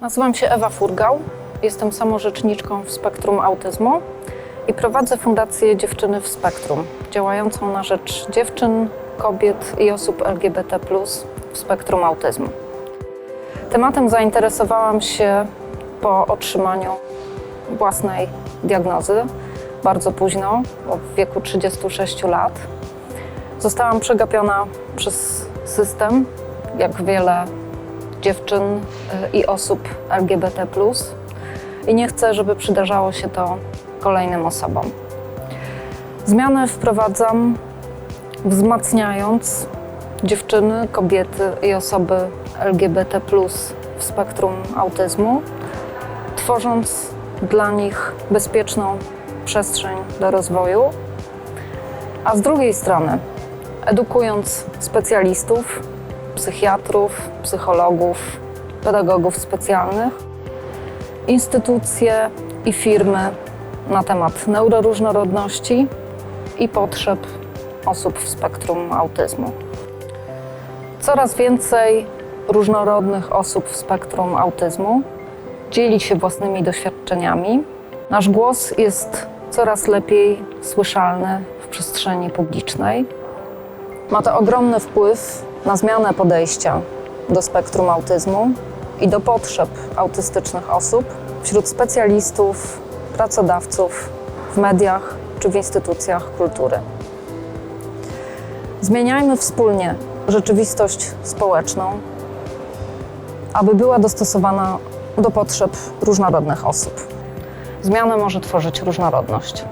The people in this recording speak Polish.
Nazywam się Ewa Furgał, jestem samorzeczniczką w spektrum autyzmu i prowadzę Fundację Dziewczyny w Spektrum, działającą na rzecz dziewczyn, kobiet i osób LGBT w spektrum autyzmu. Tematem zainteresowałam się po otrzymaniu własnej diagnozy, bardzo późno, w wieku 36 lat. Zostałam przegapiona przez system, jak wiele dziewczyn y, i osób LGBT. I nie chcę, żeby przydarzało się to kolejnym osobom. Zmiany wprowadzam wzmacniając dziewczyny, kobiety i osoby LGBT w spektrum autyzmu, tworząc dla nich bezpieczną przestrzeń do rozwoju, a z drugiej strony edukując specjalistów, psychiatrów, psychologów, pedagogów specjalnych, instytucje i firmy na temat neuroróżnorodności i potrzeb osób w spektrum autyzmu. Coraz więcej różnorodnych osób w spektrum autyzmu dzieli się własnymi doświadczeniami. Nasz głos jest coraz lepiej słyszalny w przestrzeni publicznej. Ma to ogromny wpływ na zmianę podejścia do spektrum autyzmu i do potrzeb autystycznych osób wśród specjalistów, pracodawców, w mediach czy w instytucjach kultury. Zmieniajmy wspólnie rzeczywistość społeczną, aby była dostosowana do potrzeb różnorodnych osób. Zmianę może tworzyć różnorodność.